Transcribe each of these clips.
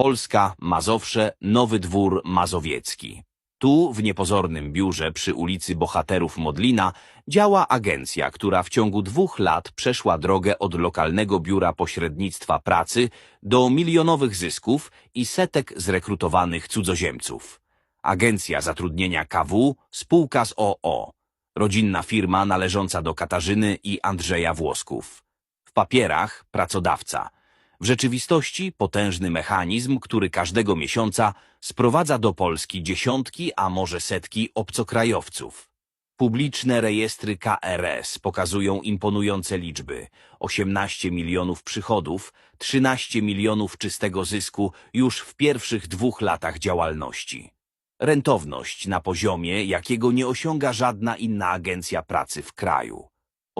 Polska, Mazowsze, Nowy Dwór Mazowiecki. Tu, w niepozornym biurze przy ulicy Bohaterów Modlina, działa agencja, która w ciągu dwóch lat przeszła drogę od lokalnego biura pośrednictwa pracy do milionowych zysków i setek zrekrutowanych cudzoziemców. Agencja Zatrudnienia KW, spółka z OO. Rodzinna firma należąca do Katarzyny i Andrzeja Włosków. W papierach pracodawca. W rzeczywistości potężny mechanizm, który każdego miesiąca sprowadza do Polski dziesiątki, a może setki obcokrajowców. Publiczne rejestry KRS pokazują imponujące liczby. 18 milionów przychodów, 13 milionów czystego zysku już w pierwszych dwóch latach działalności. Rentowność na poziomie, jakiego nie osiąga żadna inna agencja pracy w kraju.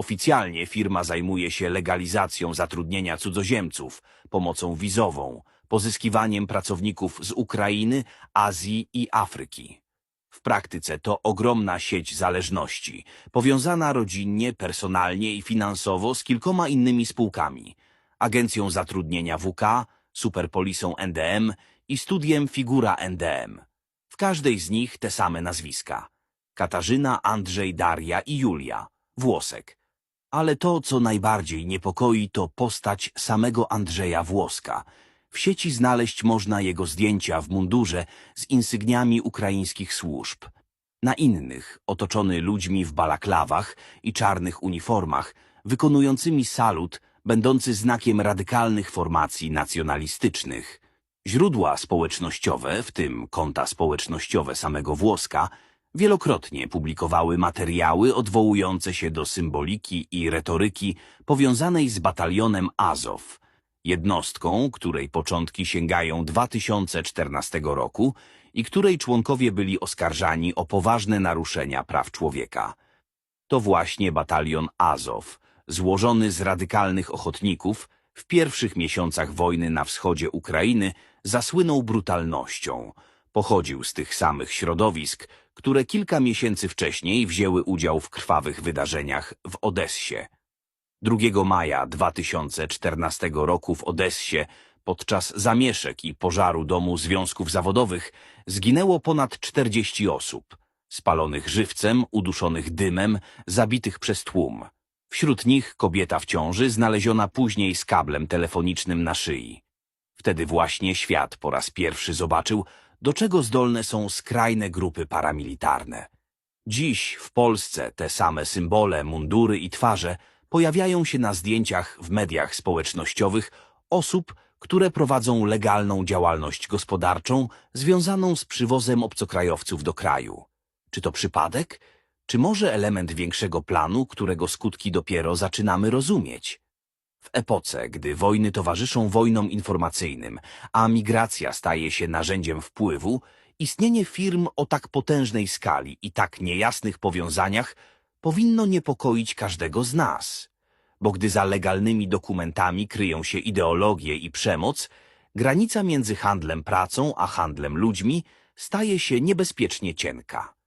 Oficjalnie firma zajmuje się legalizacją zatrudnienia cudzoziemców, pomocą wizową, pozyskiwaniem pracowników z Ukrainy, Azji i Afryki. W praktyce to ogromna sieć zależności, powiązana rodzinnie, personalnie i finansowo z kilkoma innymi spółkami, Agencją Zatrudnienia WK, Superpolisą NDM i studiem Figura NDM. W każdej z nich te same nazwiska. Katarzyna, Andrzej, Daria i Julia, Włosek. Ale to, co najbardziej niepokoi, to postać samego Andrzeja Włoska. W sieci znaleźć można jego zdjęcia w mundurze z insygniami ukraińskich służb. Na innych, otoczony ludźmi w balaklawach i czarnych uniformach, wykonującymi salut, będący znakiem radykalnych formacji nacjonalistycznych. Źródła społecznościowe, w tym konta społecznościowe samego Włoska, wielokrotnie publikowały materiały odwołujące się do symboliki i retoryki powiązanej z batalionem Azow, jednostką, której początki sięgają 2014 roku i której członkowie byli oskarżani o poważne naruszenia praw człowieka. To właśnie batalion Azow, złożony z radykalnych ochotników, w pierwszych miesiącach wojny na wschodzie Ukrainy zasłynął brutalnością. Pochodził z tych samych środowisk, które kilka miesięcy wcześniej wzięły udział w krwawych wydarzeniach w Odessie. 2 maja 2014 roku w Odessie podczas zamieszek i pożaru domu związków zawodowych zginęło ponad 40 osób, spalonych żywcem, uduszonych dymem, zabitych przez tłum. Wśród nich kobieta w ciąży znaleziona później z kablem telefonicznym na szyi. Wtedy właśnie świat po raz pierwszy zobaczył, do czego zdolne są skrajne grupy paramilitarne. Dziś w Polsce te same symbole, mundury i twarze pojawiają się na zdjęciach w mediach społecznościowych osób, które prowadzą legalną działalność gospodarczą związaną z przywozem obcokrajowców do kraju. Czy to przypadek? Czy może element większego planu, którego skutki dopiero zaczynamy rozumieć? W epoce, gdy wojny towarzyszą wojnom informacyjnym, a migracja staje się narzędziem wpływu, istnienie firm o tak potężnej skali i tak niejasnych powiązaniach powinno niepokoić każdego z nas. Bo gdy za legalnymi dokumentami kryją się ideologie i przemoc, granica między handlem pracą a handlem ludźmi staje się niebezpiecznie cienka.